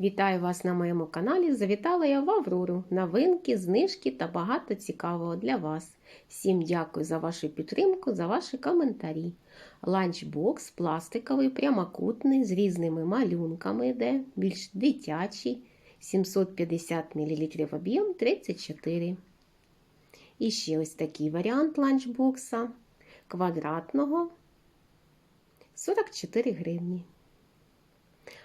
Вітаю вас на моєму каналі. Завітала я в Аврору. Новинки, знижки та багато цікавого для вас. Всім дякую за вашу підтримку, за ваші коментарі. Ланчбокс пластиковий, прямокутний, з різними малюнками йде, більш дитячий, 750 мл об'єм 34. І ще ось такий варіант ланчбокса квадратного 44 гривні.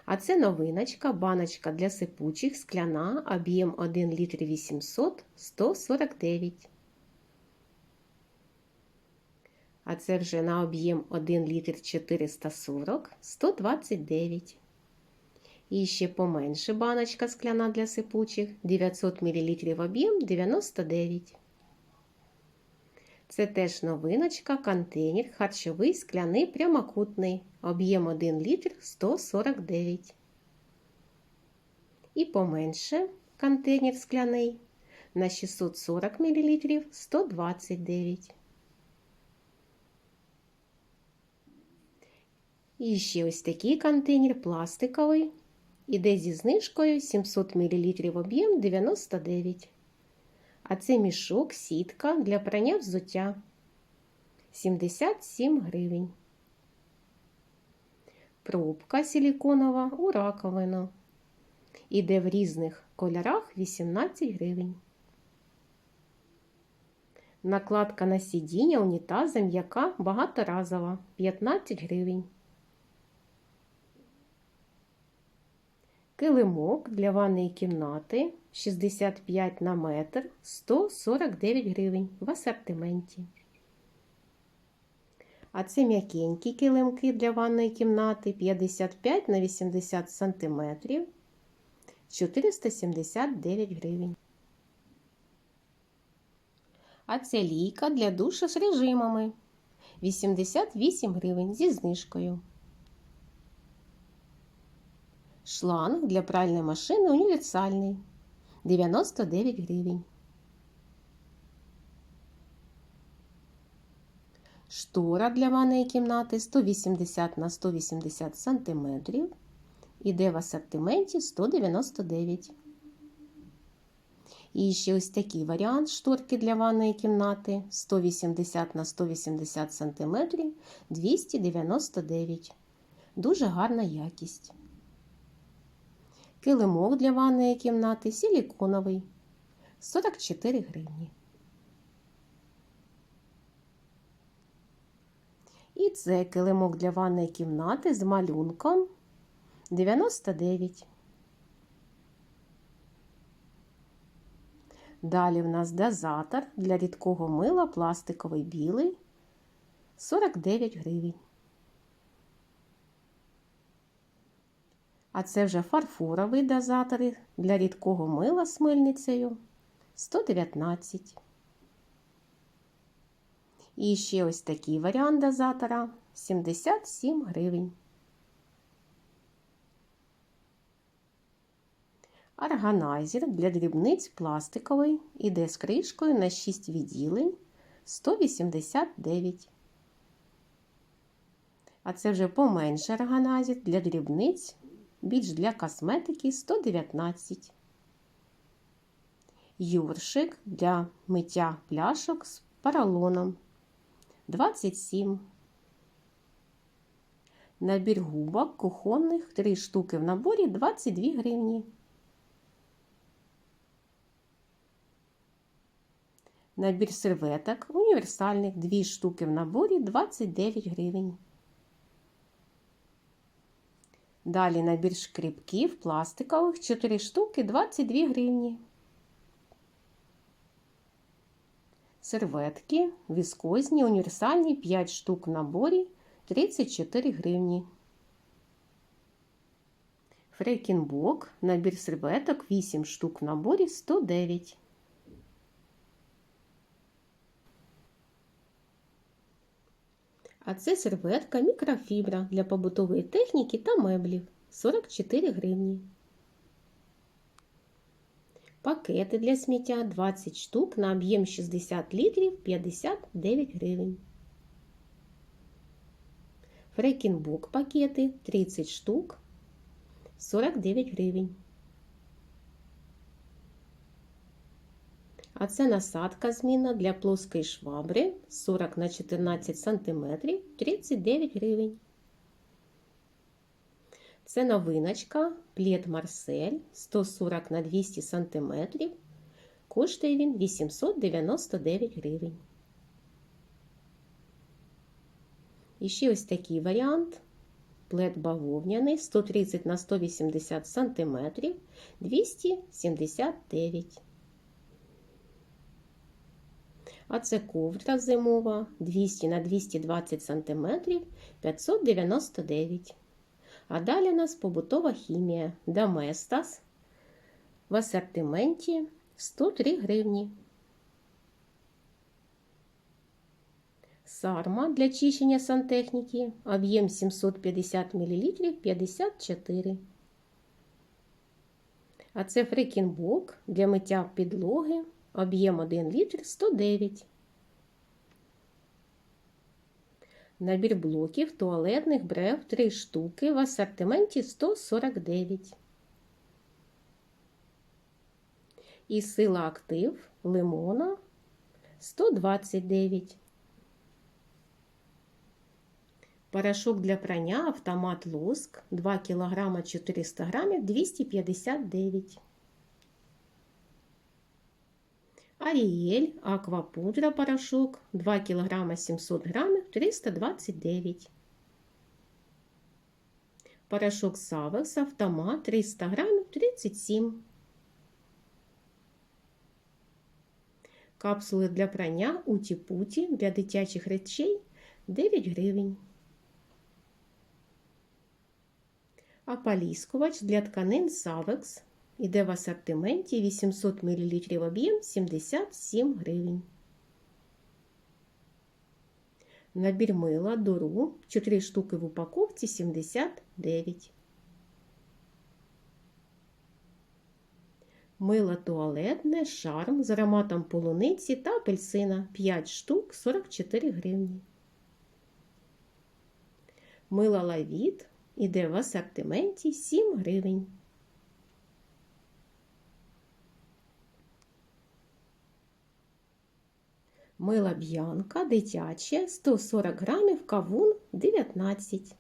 А це новиночка, баночка для сипучих, скляна, об'єм 1 літр 800 149. А це вже на об'єм 1 літр 440 129. І ще поменше баночка скляна для сипучих 900 мл об'єм 99. Це теж новиночка, контейнер, харчовий, скляний, прямокутний, об'єм 1 літр 149. І поменше контейнер скляний на 640 мл 129. І ще ось такий контейнер пластиковий. Іде зі знижкою 700 мл об'єм 99. А це мішок, сітка для прання взуття 77 гривень. Пробка силіконова у раковину. Іде в різних кольорах 18 гривень. Накладка на сидіння унітаза м'яка багаторазова 15 гривень. Килимок для ванної кімнати 65 на метр 149 гривень в асортименті. А це м'якенькі килимки для ванної кімнати 55 на 80 см 479 гривень. А це лійка для душу з режимами 88 гривень зі знижкою. Шланг для пральної машини універсальний 99 гривень. Штора для ванної кімнати 180 на 180 см. Іде в асортименті 199. І ще ось такий варіант шторки для ванної кімнати 180 на 180 см 299. Дуже гарна якість. Килимок для ванної кімнати силіконовий 44 гривні. І це килимок для ванної кімнати з малюнком 99. Далі в нас дозатор для рідкого мила пластиковий білий 49 гривень. А це вже фарфоровий дозатор для рідкого мила з мильницею 119. І ще ось такий варіант дозатора 77 гривень. Органайзер для дрібниць пластиковий іде з кришкою на 6 відділень 189. А це вже поменше органайзер для дрібниць більш для косметики 119. Юршик для миття пляшок з поролоном 27. Набір губок кухонних 3 штуки в наборі 22 гривні. Набір серветок універсальних 2 штуки в наборі 29 гривень. Далі набір шкрібків пластикових 4 штуки 22 гривні. Серветки віскозні, універсальні 5 штук в наборі 34 гривні. Фрейкінбок, набір серветок 8 штук в наборі 109. А це серветка мікрофібра для побутової техніки та меблів 44 гривні. Пакети для сміття 20 штук на об'єм 60 літрів 59 гривень. Фрекінбок пакети 30 штук 49 гривень. А це насадка змінна для плоскої швабри 40 на 14 см 39 гривень. Це новиночка плед Марсель 140 на 200 см. Коштує він 899 гривень. І ще ось такий варіант. Плед бавовняний 130 на 180 см 279. А це ковдра зимова 200 на 220 см 599. А далі у нас побутова хімія Доместас в асортименті 103 гривні. Сарма для чищення сантехніки, об'єм 750 мл 54. А це фрикінбок для миття підлоги, об'єм 1 літр 109. Набір блоків туалетних брев 3 штуки в асортименті 149. І сила актив лимона 129. Порошок для прання автомат лоск 2 кг 400 г 259. Аріель аквапудра порошок 2 кг 700 г 329. Порошок Савекс автомат 300 г 37. Капсули для прання уті-путі для дитячих речей 9 гривень. Ополіскувач для тканин Савекс іде в асортименті 800 мл об'єм 77 гривень. Набір мила дуру 4 штуки в упаковці 79. Мило туалетне, шарм з ароматом полуниці та апельсина 5 штук 44 гривні. Мило лавіт іде в асортименті 7 гривень. Мила б'янка дитяче 140 грамів кавун 19.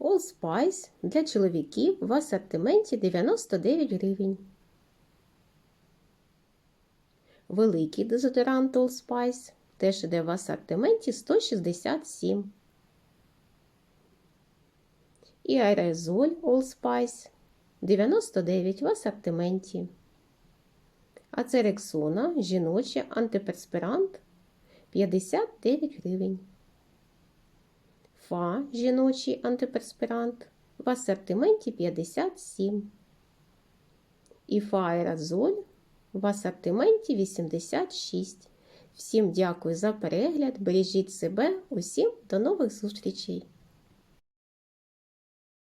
All Spice для чоловіків в асортименті 99 гривень. Великий дезодорант All Spice теж іде в асортименті 167. І аерозоль All Spice 99 в асортименті. А це рексона жіночий антиперспирант 59 гривень. Фа жіночий антиперспирант в асортименті 57. І фа аерозоль в асортименті 86. Всім дякую за перегляд. Бережіть себе, усім до нових зустрічей!